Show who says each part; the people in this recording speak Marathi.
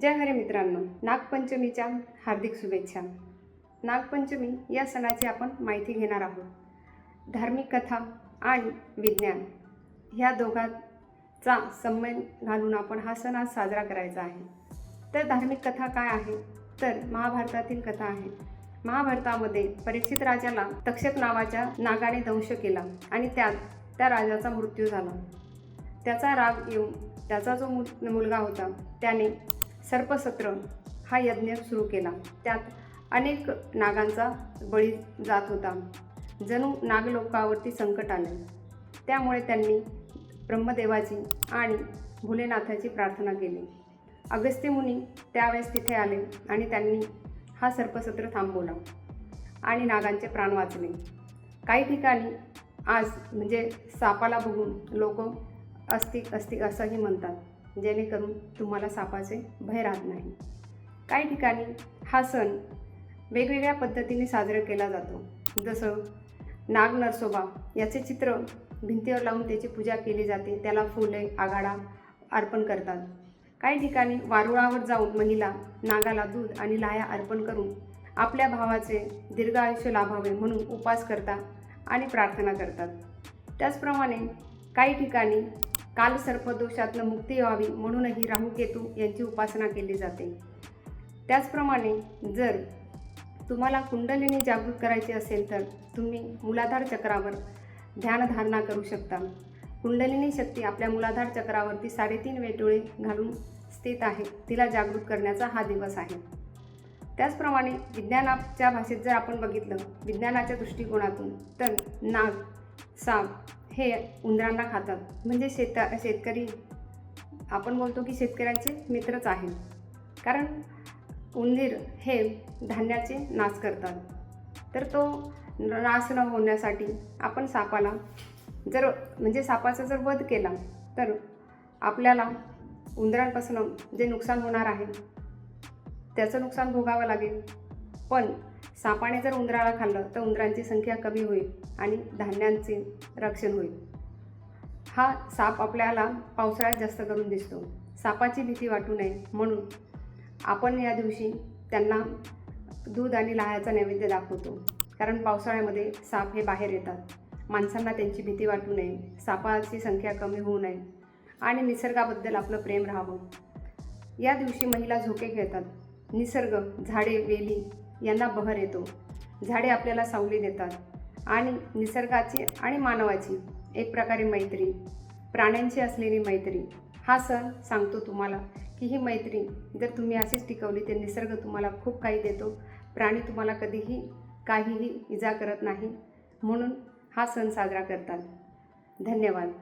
Speaker 1: जय हरे मित्रांनो. नागपंचमीच्या हार्दिक शुभेच्छा. नागपंचमी या सणाची आपण माहिती घेणार आहोत. धार्मिक कथा आणि विज्ञान ह्या दोघांचा संमेल घालून आपण हा सण आज साजरा करायचा आहे. तर धार्मिक कथा काय आहे? तर महाभारतातील कथा आहे. महाभारतामध्ये परीक्षित राजाला तक्षक नावाच्या नागाने दंश केला आणि त्यात त्या राजाचा मृत्यू झाला. त्याचा राग येऊन त्याचा जो मुलगा होता त्याने सर्पसत्र हा यज्ञ सुरू केला. त्यात अनेक नागांचा बळी जात होता. जणू नागलोकावरती संकट आले. त्यामुळे त्यांनी ब्रह्मदेवाची आणि भोलेनाथाची प्रार्थना केली. अगस्त्य मुनी त्यावेळेस तिथे आले आणि त्यांनी हा सर्पसत्र थांबवला आणि नागांचे प्राण वाचले. काही ठिकाणी आज म्हणजे सापाला बघून लोक अस्तिक अस्तिक असंही म्हणतात. जेणेकरून तुम्हाला सापाचे भय राहत नाही. काही ठिकाणी हा सण वेगवेगळ्या पद्धतीने साजरा केला जातो. जसं नाग नरसोबा याचे चित्र भिंतीवर लावून त्याची पूजा केली जाते. त्याला फुले आघाडा अर्पण करतात. काही ठिकाणी वारुळावर जाऊन महिला नागाला दूध आणि लाया अर्पण करून आपल्या भावाचे दीर्घ आयुष्य लाभावे म्हणून उपास करतात आणि प्रार्थना करतात. त्याचप्रमाणे काही ठिकाणी काल सर्पदोषातनं मुक्ती व्हावी म्हणूनही राहू केतू यांची उपासना केली जाते. त्याचप्रमाणे जर तुम्हाला कुंडलिनी जागृत करायची असेल तर तुम्ही मूलाधार चक्रावर ध्यानधारणा करू शकता. कुंडलिनी शक्ती आपल्या मूलाधार चक्रावरती साडेतीन वेटोळे घालून स्थित आहे. तिला जागृत करण्याचा हा दिवस आहे. त्याचप्रमाणे विज्ञानाच्या भाषेत जर आपण बघितलं विज्ञानाच्या दृष्टिकोनातून तर नाग साप हे उंदरांना खातात. म्हणजे शेता शेतकरी आपण बोलतो की शेतकऱ्यांचे मित्रच आहेत. कारण उंदीर हे धान्याचे नाश करतात. तर तो नाश न होण्यासाठी आपण सापाला जर म्हणजे सापाचा जर वध केला तर आपल्याला उंदरांपासून जे नुकसान होणार आहे त्याचं नुकसान भोगावं लागेल. पण सापाने जर उंदराला खाल्लं तर उंदरांची संख्या कमी होईल आणि धान्यांचे रक्षण होईल. हा साप आपल्याला पावसाळ्यात जास्त करून दिसतो. सापाची भीती वाटू नये म्हणून आपण या दिवशी त्यांना दूध आणि लाह्याचा नैवेद्य दाखवतो. कारण पावसाळ्यामध्ये साप हे बाहेर येतात. माणसांना त्यांची भीती वाटू नये. सापाची संख्या कमी होऊ नये. आणि निसर्गाबद्दल आपलं प्रेम राहावं. या दिवशी महिला झोके खेळतात. निसर्ग झाडे वेली यांना बहर येतो. झाडे आपल्याला सावली देतात. आणि निसर्गाची आणि मानवाची एक प्रकारे मैत्री प्राण्यांची असलेली मैत्री. हा सण सांगतो तुम्हाला की ही मैत्री जर तुम्ही अशीच टिकवली तर निसर्ग तुम्हाला खूप काही देतो. प्राणी तुम्हाला कधीही काहीही इजा करत नाही. म्हणून हा सण साजरा करतात. धन्यवाद.